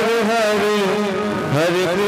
Hare Hare Hare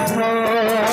Oh,